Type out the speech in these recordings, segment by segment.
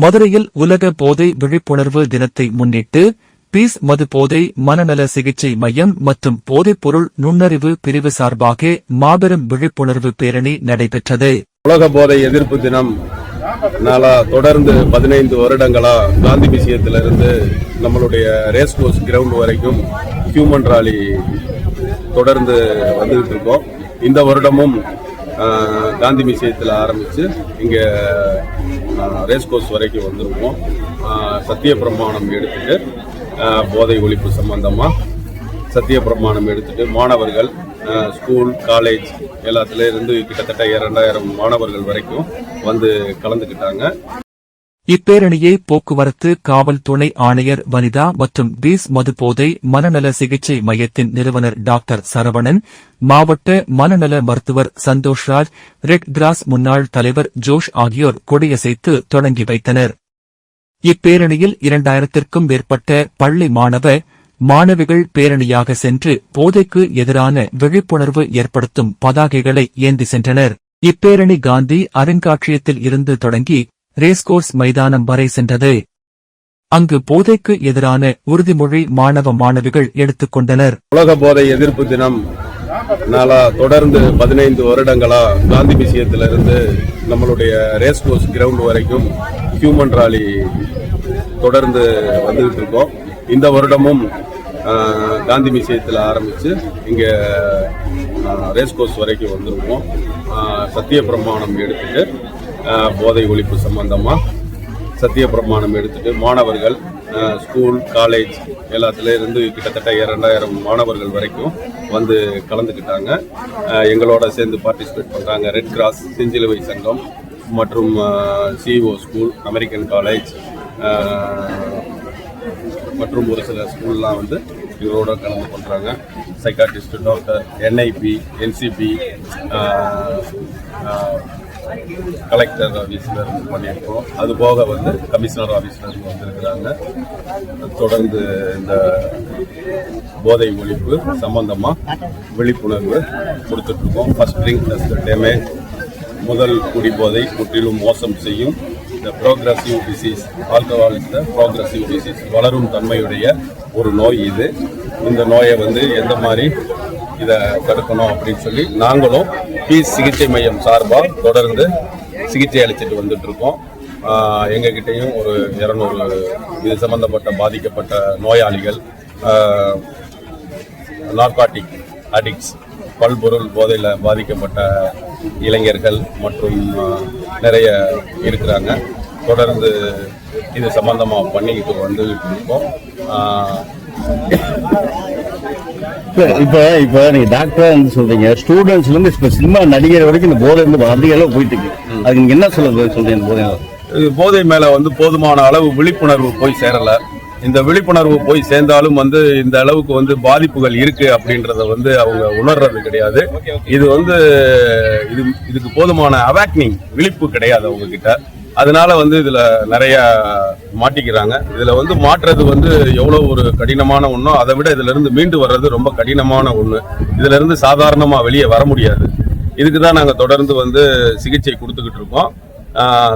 மதுரையில் உலக போதை விழிப்புணர்வு தினத்தை முன்னிட்டு பீஸ் மது போதை மனநல சிகிச்சை மையம் மற்றும் போதைப்பொருள் நுண்ணறிவு பிரிவு சார்பாக மாபெரும் விழிப்புணர்வு பேரணி நடைபெற்றது. உலக போதை எதிர்ப்பு தினம் நாளா தொடர்ந்து பதினைந்து வருடங்களா காந்தி விஷயத்திலிருந்து நம்மளுடைய ரேஸ் கோர்ஸ் கிரவுண்ட் வரைக்கும் ஹியூமன் ராலி தொடர்ந்து வந்துகிட்டு இருக்கோம். இந்த வருடமும் காந்தி விஷயத்தில் ஆரம்பித்து இங்கே ரேஸ் கோர்ஸ் வரைக்கும் வந்திருக்கோம். சத்திய பிரமாணம் எடுத்துட்டு போதை ஒழிப்பு சம்பந்தமாக சத்திய பிரமாணம் எடுத்துட்டு மாணவர்கள் ஸ்கூல் காலேஜ் எல்லாத்துலேருந்து கிட்டத்தட்ட இரண்டாயிரம் மாணவர்கள் வரைக்கும் வந்து கலந்துக்கிட்டாங்க. இப்பேரணியை போக்குவரத்து காவல் துணை ஆணையர் வனிதா மற்றும் பீஸ் மதுபோதை மனநல சிகிச்சை மையத்தின் நிறுவனர் டாக்டர் சரவணன் மாவட்ட மனநல மருத்துவர் சந்தோஷ்ராஜ் ரெட் கிராஸ் முன்னாள் தலைவர் ஜோஷ் ஆகியோர் கொடியசைத்து தொடங்கி வைத்தனர். இப்பேரணியில் இரண்டாயிரத்திற்கும் மேற்பட்ட பள்ளி மாணவ மாணவிகள் பேரணியாக சென்று போதைக்கு எதிரான விழிப்புணர்வு ஏற்படுத்தும் பதாகைகளை ஏந்தி சென்றனர். இப்பேரணி காந்தி அருங்காட்சியகத்தில் இருந்து தொடங்கி ரேஸ்கோர்ஸ் மைதானம் வரை சென்றது. அங்கு போதைக்கு எதிரான உறுதிமொழி மாணவ மாணவிகள் எடுத்துக் கொண்டனர். உலக போதை எதிர்ப்பு தினம் நாளா தொடர்ந்து பதினைந்து வருடங்களா காந்தி மியூசியத்திலிருந்து நம்மளுடைய ரேஸ் கோர்ஸ் கிரவுண்ட் வரைக்கும் ஹியூமன் ராலி தொடர்ந்து வந்துகிட்டு இருக்கோம். இந்த வருடமும் காந்தி மியூசியத்தில் ஆரம்பித்து இங்கே ரேஸ் கோர்ஸ் வரைக்கும் வந்திருக்கோம். சத்திய பிரமாணம் எடுத்துட்டு போதை ஒழிப்பு சம்பந்தமாக சத்திய பிரமாணம் எடுத்துட்டு மாணவர்கள் ஸ்கூல் காலேஜ் எல்லாத்துல இருந்து கிட்டத்தட்ட இரண்டாயிரம் மாணவர்கள் வரைக்கும் வந்து கலந்துக்கிட்டாங்க. எங்களோட சேர்ந்து பார்ட்டிசிபேட் பண்ணுறாங்க ரெட் கிராஸ் செஞ்சிலுவை சங்கம் மற்றும் சிஇஓ ஸ்கூல் அமெரிக்கன் காலேஜ் மற்றும் ஒரு சில ஸ்கூல்லாம் வந்து இவரோட கலந்து பண்ணுறாங்க psychiatrist doctor NIB NCB collector ஆஃபீஸில் இருந்து பண்ணியிருக்கோம். அது போக வந்து கமிஷனர் ஆஃபீஸில் இருந்து வந்திருக்கிறாங்க. தொடர்ந்து இந்த போதை ஒழிப்பு சம்பந்தமாக விழிப்புணர்வு கொடுத்துட்ருக்கோம். ஃபஸ்ட் ட்ரிங்க் டஸ் டேமேஜ் முதல் குடிபோதை முற்றிலும் மோசம் செய்யும். இந்த ப்ரோக்ரஸிவ் டிசீஸ் ஆல்கஹால் இந்த ப்ரோக்ரஸிவ் டிசீஸ் வளரும் தன்மையுடைய ஒரு நோய் இது. இந்த நோயை வந்து எந்த மாதிரி இதை தடுக்கணும் அப்படின்னு சொல்லி நாங்களும் பீஸ் சிகிச்சை மையம் சார்பாக தொடர்ந்து சிகிச்சை அளிச்சுட்டு வந்துட்டு இருக்கோம் ஒரு இரநூறு இது சம்பந்தப்பட்ட பாதிக்கப்பட்ட நோயாளிகள் நார்காட்டிக் அடிக்ட்ஸ் பல்பொருள் போதையில் பாதிக்கப்பட்ட இளைஞர்கள் மற்றும் நிறைய இருக்கிறாங்க. தொடர்ந்து இது சம்பந்தமாக பண்ணிக்கிட்டு வந்துகிட்டு இருக்கோம் இப்ப இப்ப இப்ப நீங்க டாக்டரா இருந்து சொல்றீங்க ஸ்டூடெண்ட்ஸ்ல இருந்து இப்ப சினிமா நடிகர் வரைக்கும் இந்த போதை வந்து அதிக அளவு போயிட்டு இருக்கு அதுக்கு நீங்க என்ன சொல்ல சொல்றீங்க போதை போதை மேல வந்து போதுமான அளவு விழிப்புணர்வு போய் சேரல. இந்த விழிப்புணர்வு போய் சேர்ந்தாலும் வந்து இந்த அளவுக்கு வந்து பாதிப்புகள் இருக்கு அப்படின்றத வந்து அவங்க உணர்றது கிடையாது. இது வந்து இது இதுக்கு போதுமான அவேக்னிங் விழிப்பு கிடையாது அவங்க கிட்ட அதனால வந்து இதுல நிறைய மாட்டிக்கிறாங்க. இதுல வந்து மாற்றுறது வந்து எவ்வளவு ஒரு கடினமான ஒண்ணோ அதை விட இதுல இருந்து மீண்டு வர்றது ரொம்ப கடினமான ஒண்ணு. இதுல இருந்து சாதாரணமா வெளியே வர முடியாது. இதுக்கு தான் நாங்க தொடர்ந்து வந்து சிகிச்சை கொடுத்துக்கிட்டு இருக்கோம்.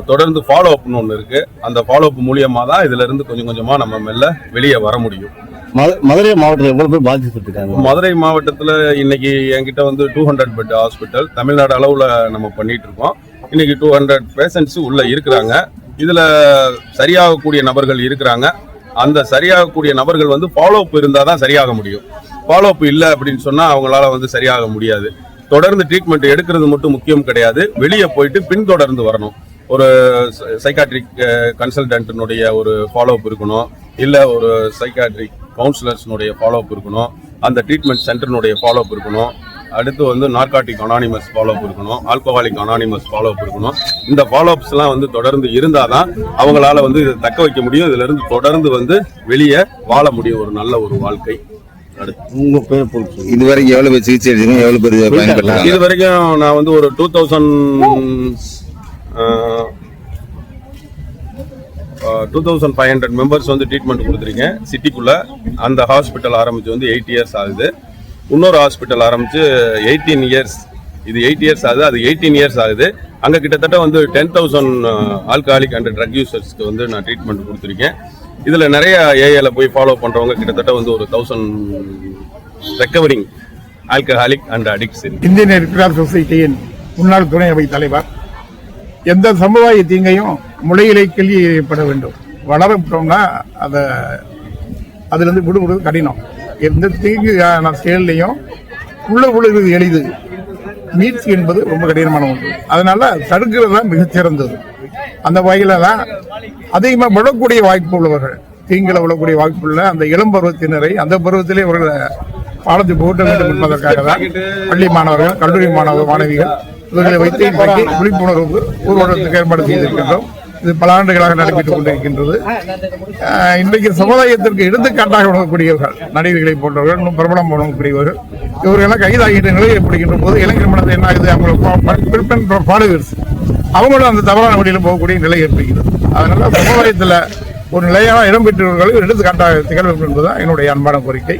தொடர்ந்து ஃபாலோ அப்னு ஒன்று இருக்கு. அந்த ஃபாலோ அப் மூலியமா தான் இதுல இருந்து கொஞ்சம் கொஞ்சமா நம்ம மெல்ல வெளியே வர முடியும். மது- மதுரை மாவட்டத்தில் எவ்வளவு பேர் பாதிக்கப்பட்டிருக்காங்க? மதுரை மாவட்டத்துல இன்னைக்கு என்கிட்ட வந்து two hundred bed hospital Tamil Nadu அளவுல நம்ம பண்ணிட்டு இருக்கோம். இன்னைக்கு டூ ஹண்ட்ரட் பேஷண்ட்ஸ் உள்ள இருக்கிறாங்க. இதுல சரியாகக்கூடிய நபர்கள் இருக்கிறாங்க. அந்த சரியாகக்கூடிய நபர்கள் வந்து ஃபாலோ அப் இருந்தால் தான் சரியாக முடியும். ஃபாலோ அப் இல்லை அப்படின்னு சொன்னால் அவங்களால வந்து சரியாக முடியாது. தொடர்ந்து ட்ரீட்மெண்ட் எடுக்கிறது மட்டும் முக்கியம் கிடையாது. வெளியே போயிட்டு பின்தொடர்ந்து வரணும். ஒரு சைக்காட்ரிக் கன்சல்டன்ட்னுடைய ஒரு ஃபாலோ அப் இருக்கணும். இல்லை ஒரு சைக்காட்ரிக் கவுன்சிலர்ஸ்னுடைய ஃபாலோ அப் இருக்கணும். அந்த ட்ரீட்மெண்ட் சென்டர்னுடைய ஃபாலோ அப் இருக்கணும். அடுத்து வந்து நார்காட்டிக் அனானிமஸ் ஃபாலோ அப் இருக்கணும் ஆல்கோஹாலிக் அனானிமஸ் ஃபாலோ அப் இருக்கணும். இந்த ஃபாலோ அப்ஸ்லாம் வந்து தொடர்ந்து இருந்தால் தான் அவங்களால வந்து இதை தக்க வைக்க முடியும். இதுல இருந்து தொடர்ந்து வந்து வெளியே வாழ முடியும். ஒரு நல்ல ஒரு வாழ்க்கை இதுவரைக்கும் எவ்வளவு பேர் சிகிச்சை எடுத்தீங்க எவ்வளவு பேர் இது வரைக்கும் நான் வந்து ஒரு two thousand two thousand five hundred members வந்து ட்ரீட்மெண்ட் கொடுத்துருக்கேன். சிட்டிக்குள்ள அந்த ஹாஸ்பிட்டல் ஆரம்பிச்சு வந்து எயிட் இயர்ஸ் ஆகுது. இன்னொரு ஹாஸ்பிட்டல் ஆரம்பித்து எயிட்டீன் இயர்ஸ் இது எயிட் இயர்ஸ் ஆகுது. அது எயிட்டீன் இயர்ஸ் ஆகுது. அங்கே கிட்டத்தட்ட வந்து ten thousand alcoholic and drug யூசர்ஸ்க்கு வந்து நான் ட்ரீட்மெண்ட் கொடுத்துருக்கேன். இதில் நிறைய ஏரியாவில் போய் ஃபாலோ பண்ணுறவங்க கிட்டத்தட்ட வந்து ஒரு thousand recovering alcoholic and addicts Indian red சொசைட்டியின் முன்னாள் துணை அவை தலைவர் எந்த சமுதாய தீங்கையும் முளையிலே கேள்விப்பட வேண்டும். வளரப்பட்டோம்னா அதை அதுலேருந்து விடுபடுவது கடினம். எந்த தீங்கான செயல்லையும் உள்ள விழுகிறது எளிது. மீட்சி என்பது ரொம்ப கடினமான ஒன்று. அதனால தடுக்கிறது தான் மிகச்சிறந்தது அந்த வகையில தான் அதிகமாக விழக்கூடிய வாய்ப்பு உள்ளவர்கள். தீங்கில விழக்கூடிய வாய்ப்பு உள்ள அந்த இளம் பருவத்தினரை அந்த பருவத்திலே இவர்களை பாடத்தை போட்ட வேண்டும் என்பதற்காக தான் பள்ளி மாணவர்கள் கல்லூரி மாணவ மாணவிகள் இவர்களை வைத்து இன்றைக்கு விழிப்புணர்வு ஊர்வலத்துக்கு ஏற்பாடு செய்திருக்கின்றோம். இது பல ஆண்டுகளாக நடைபெற்றுக் கொண்டிருக்கின்றது. இன்றைக்கு சமுதாயத்திற்கு எடுத்துக்காட்டாக விளங்கக்கூடியவர்கள் நடிகர்களை போன்றவர்கள் இன்னும் பிரபலம் வழங்கக்கூடியவர்கள் இவர்களெல்லாம் கைதாகின்ற நிலை ஏற்படுகின்ற போது இளைஞர் மனதில் என்ன ஆகுது? அவங்களை ஃபாலோவர்ஸ் அவங்களும் அந்த தவறான வழியில் போகக்கூடிய நிலை ஏற்படுகிறது. அதனால சமுதாயத்தில் ஒரு நிலையான இடம் பெற்றவர்களை எடுத்துக்காட்டாக திகழ வேண்டும் என்பதுதான் என்னுடைய அன்பான கோரிக்கை.